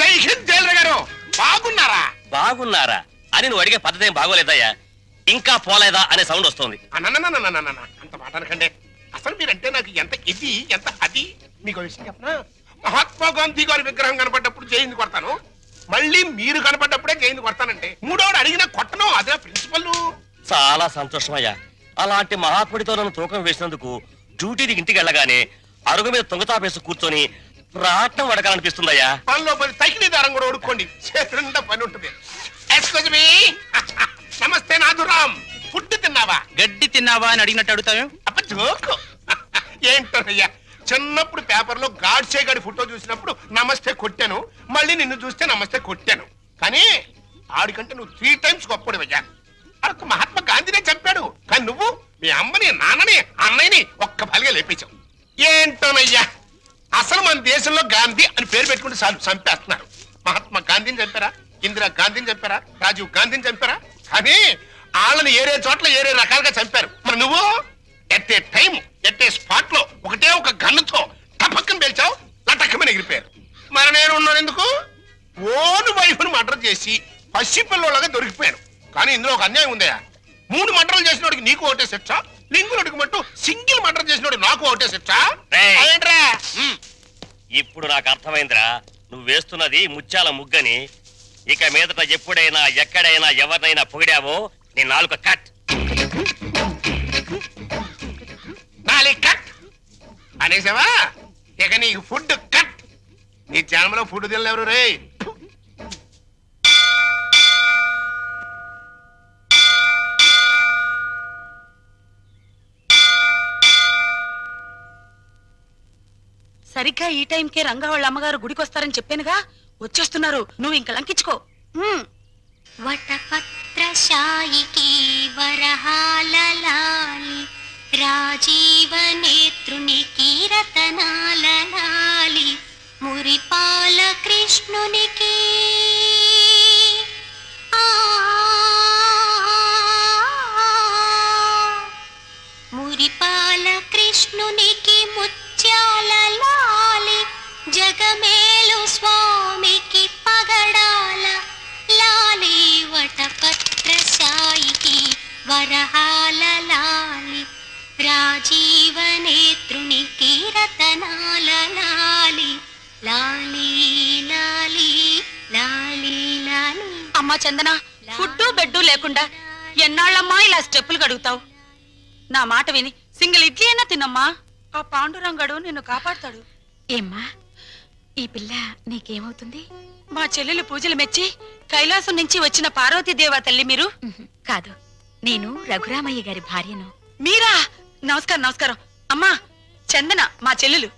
జై హింద్ జైలర్ గారు బాగున్నారా? బాగున్నారా? అని నువ్వు అడిగే పద్ధతి ఏం బాగోలేదయ్యా? ఇంకా పోలేదా అనే సౌండ్ వస్తుంది. అంత మాట అనకండి. అసలు మీరంటే నాకు ఎంత ఇది ఎంత అది? మీకు ఒక విషయం చెప్పనా? మహాత్మా గాంధీ గారి విగ్రహం కనపడ్డప్పుడు జైలు కొడతాను. మళ్ళీ మీరు కనపడ్డప్పుడే జైలు కొడతానండి. మూడోడు అడిగిన కొట్టను అదే ప్రిన్సిపల్ చాలా సంతోషమయ్యా. అలాంటి మహాత్ముడితో నన్ను తూకం వేసినందుకు డ్యూటీకి ఇంటికి వెళ్ళగానే అరుగు మీద తొంగతాపేసి కూర్చొని ప్రాణం వడకాలనిపిస్తుందయ్యా. పనిలో పని తగిలి దారం కూడా ఓడుకోండి చేతులంతా పని ఉంటుంది. ఎక్స్క్యూజ్ మీ నమస్తే నాథురామ్. ఫుడ్ తిన్నావా? గడ్డి తిన్నావా అని అడిగినట్టు అడుగుతావు? అప్ప జోకు. ఏంటోనయ్యా చిన్నప్పుడు పేపర్లో గాడ్సే గడి ఫోటో చూసినప్పుడు నమస్తే కొట్టాను మళ్ళీ నిన్ను చూస్తే నమస్తే కొట్టాను. కానీ ఆడికంటే నువ్వు త్రీ టైమ్స్ గొప్పడివయ్యా అరకు మహాత్మా గాంధీనే చంపాడు. కానీ నువ్వు మీ అమ్మని నాన్నని అన్నయ్యని ఒక్క పలిగా లేపించావు ఏంటోనయ్యా? మన దేశంలో గాంధీ అని పేరు పెట్టుకుంటే చాలు చంపేస్తున్నారు. మహాత్మా గాంధీని చంపారా? ఇందిరా గాంధీని చంపారా? రాజీవ్ గాంధీని చంపారా? కానీ వాళ్ళని ఏరే చోట్ల ఏరే రకాలుగా చంపారు. మరి నువ్వు at a time at a స్పాట్లో ఒకటే ఒక గన్నుతో టపక్కన పేల్చావు లటక్కమని ఎగిరిపోయారు. మరి నేను ఉన్నాను ఎందుకు? ఓన్ వైఫ్ను మర్డర్ చేసి పసిపిల్లలాగా దొరికిపోయాను. కానీ ఇందులో ఒక అన్యాయం ఉందయా మూడు మర్డర్లు చేసినోడికి నీకు ఒకటే శిక్ష లింగులడికి మట్టు సింగిల్ మర్డర్ చేసినోడు నాకు ఒకటే శిక్ష. రేయ్. ఇప్పుడు నాకు అర్థమైందిరా. నువ్వు వేస్తున్నది ముత్యాల ముగ్గని. ఇక మీదట ఎప్పుడైనా ఎక్కడైనా ఎవరినైనా పొగిడావో నీ నాలుక కట్. నాలుగు కట్. అనేసావా? ఇక నీకు ఫుడ్ కట్. నీ జన్మలో ఫుడ్ తినలేరు రే. సరిగ్గా ఈ టైంకే రంగా వాళ్ళ అమ్మగారు గుడికి వస్తారని చెప్పానుగా? వచ్చేస్తున్నారు. నువ్వు ఇంక లంకించుకో. ఉమ్. వటపత్రశాయికి వరహాలలాలి రాజీవ నేత్రునికి రతనాలలాలి మురిపాల కృష్ణునికి రాజీవ నేత్రునికి రతనాల లాలి లాలి లాలి లాలి. లాలి అమ్మా చందన ఫుడ్డు బెడ్డు లేకుండా ఎన్నాళ్ళమ్మా ఇలా స్టెప్పులు కడుగుతావు? నా మాట విని సింగిల్ ఇడ్లీ అయినా తిన్నమ్మా ఆ పాండురంగడు నిన్ను కాపాడతాడు. ఏమ్మా ఈ పిల్ల నీకేమవుతుంది? మా చెల్లెలు పూజలు మెచ్చి కైలాసం నుంచి వచ్చిన పార్వతీ దేవా తల్లి మీరు? కాదు నేను రఘురామయ్య గారి భార్యను. మీరా? నమస్కారం నమస్కారం. అమ్మా చందన మా చెల్లెలు.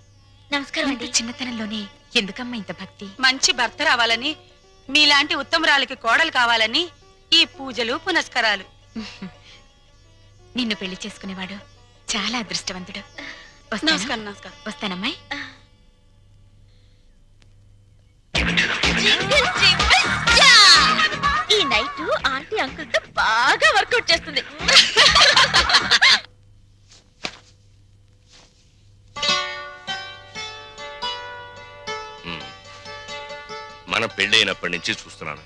నమస్కారం అండి. చిన్నతనంలోనే ఎందుకమ్మా ఇంత భక్తి? మంచి భర్త రావాలని మీలాంటి ఉత్తమరాలకి కోడలు కావాలని ఈ పూజలు పునస్కారాలు. నిన్ను పెళ్ళి చేసుకునేవాడు చాలా అదృష్టవంతుడు. నమస్కారం నమస్కారం. వస్తానమ్మాయి ఈ నైట్ ఆంటీ అంకుల్తో బాగా వర్కౌట్ చేస్తుంది. మనం పెళ్ళైనప్పటి నుంచి చూస్తున్నాను.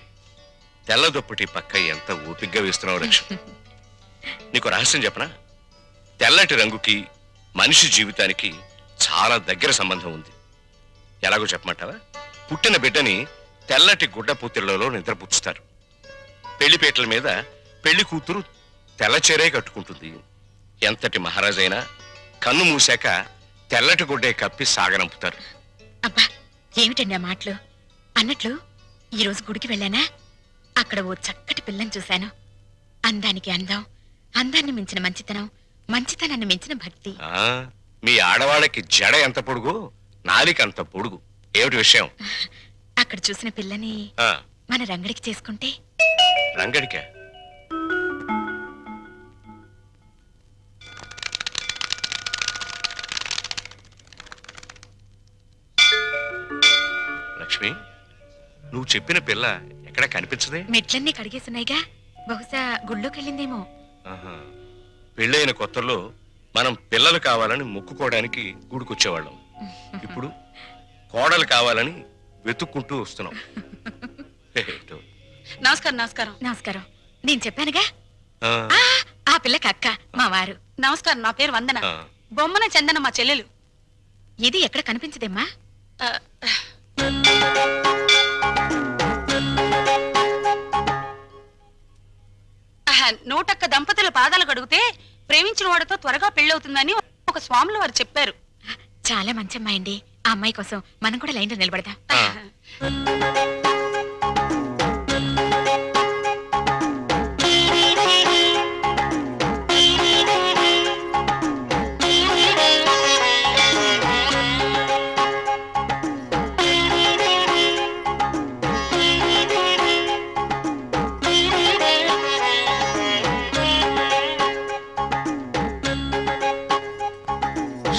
తెల్ల దుప్పటి పక్క ఎంత ఓపిగ్గా వేస్తున్నావు లక్ష్మి? నీకు రహస్యం చెప్పనా? తెల్లటి రంగుకి మనిషి జీవితానికి చాలా దగ్గర సంబంధం ఉంది. ఎలాగో చెప్పమంటావా? పుట్టిన బిడ్డని తెల్లటి గుడ్డ పూతిళ్ళలో నిద్రపుచ్చుతారు. పెళ్ళిపేటల మీద పెళ్ళి కూతురు తెల్ల చీరే కట్టుకుంటుంది. ఎంతటి మహారాజైనా కన్ను మూసాక తెల్లటి గుడ్డే కప్పి సాగనంపుతారు. అబ్బా ఏమిటండి ఆ మాటలు? అన్నట్లు ఈ రోజు గుడికి వెళ్ళానా? అక్కడ ఓ చక్కటి పిల్లని చూశాను. అందానికి అందం అందాన్ని మించిన మంచితనం మంచితనాన్ని మించిన భక్తి. ఆ మీ ఆడవాళ్ళకి జడ ఎంత పొడుగు? నాలిక అంత పొడుగు. ఏమిటి విషయం? అక్కడ చూసిన పిల్లని ఆ. మన రంగడికి చేసుకుంటే? రంగడిక? లక్ష్మి? నువ్వు చెప్పిన పిల్ల ఎక్కడ కనిపించదే? మెట్లన్నీ కడిగేసున్నాయిగా బహుశా గుళ్ళోకెళ్ళిందేమో ఆహా. పెళ్ళైన కొత్తలో మనం పిల్లలు కావాలని మొక్కుకోవడానికి గుడికొచ్చేవాళ్ళం. ఇప్పుడు కోడలు కావాలని వెతుక్కుంటూ వస్తున్నాం. ఏటో. నమస్కారం నమస్కారం. నమస్కారం. నేను చెప్పానుగా? ఆ, ఆ, ఆ పిల్లకి అక్క మా వారు. నమస్కారం నా పేరు వందన. ఆ. బొమ్మన చందన మా చెల్లెలు. ఇది ఎక్కడ కనిపించదేమ్మా? ఆ, ఆహా, నూటొక్క దంపతుల పాదాలు కడిగితే ప్రేమించిన వాడితో త్వరగా పెళ్ళవుతుందని ఒక స్వాములు వారు చెప్పారు. చాలా మంచి అమ్మాయి అండి ఆ అమ్మాయి కోసం మనం కూడా లైన్లో నిలబడదాం.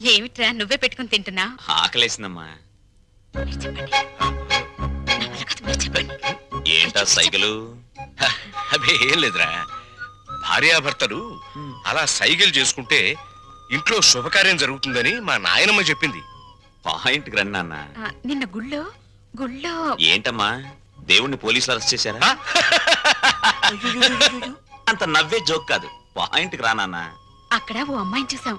ఏమిట్రా నువ్వే పెట్టుకుని తింటున్నా? ఆకలేసిందమ్మా. ఏంటా సైకిలు? అబే ఏం లేదురా. భార్యాభర్తలు అలా సైగలు చేసుకుంటే ఇంట్లో శుభకార్యం జరుగుతుందని మా నాయనమ్మ చెప్పింది. పాయింట్ రండి నాన్న. గుళ్ళో గుళ్ళో. ఏంటమ్మా? దేవుణ్ణి పోలీసులు అరెస్ట్ చేశారా? అంత నవ్వే జోక్ కాదు. పాయింట్ రా నాన్న. అక్కడ ఓ అమ్మాయిని చూసాం.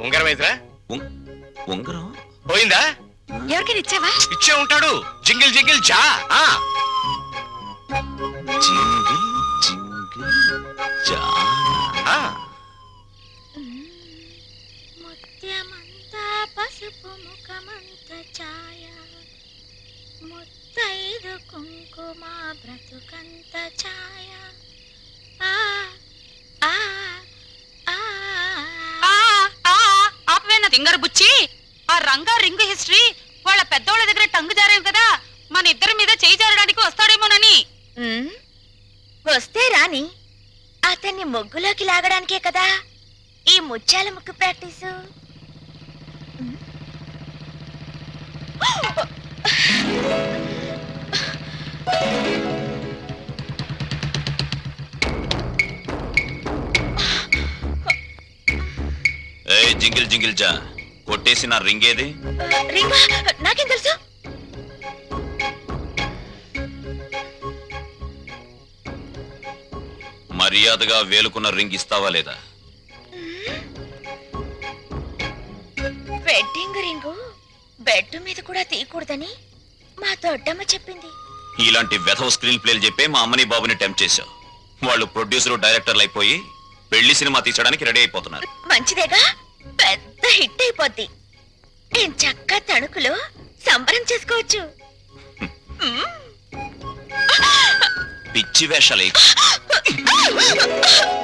ఉంగరం ఉం- ఉంగరం? పోయిందా? ఎవరికైనా ఇచ్చావా? ఇచ్చే ఉంటాడు. జింగిల్ జింగిల్ జా. ఆ. జింగిల్ జింగిల్ జానా. ఆ. ముత్యమంతా పసుపు ముఖమంత ఛాయ. ముత్తైదు కుంకుమ బ్రతుకంత ఛాయ. ఆపవేనా బుచ్చి ఆ రంగా రింగు హిస్టరీ వాళ్ళ పెద్దోళ్ళ దగ్గర టంగు జారేవి కదా మన ఇద్దరి మీద చేయి జారడానికి వస్తాడేమోనని. వస్తే రాని అతన్ని మొగ్గులోకి లాగడానికే కదా ఈ ముత్యాల ముక్కు ప్రాక్టీసు. ఏయ్ జింగిల్ జింగిల్ జా. కొట్టేసి నా రింగ్ ఏది రింగా నాకేం తెలుసు? మర్యాదగా వేలుకున్న రింగ్ ఇస్తావా లేదా? Wedding ring? బెడ్ మీద కూడా తీయకూడదని మా దొడ్డమ్మ చెప్పింది. ఇలాంటి వెధవ స్క్రీన్ ప్లేలు చెప్పే మా అమ్మని బాబుని టెంప్ట్ చేశావు. వాళ్ళు ప్రొడ్యూసర్ డైరెక్టర్లు అయిపోయి పెళ్ళి సినిమా తీసడానికి రెడీ అయిపోతున్నారు. మంచిదేగా? పెద్ద హిట్ అయిపోద్ది నేను చక్క తణుకులో సంబరం చేసుకోవచ్చు పిచ్చి వేషాలు.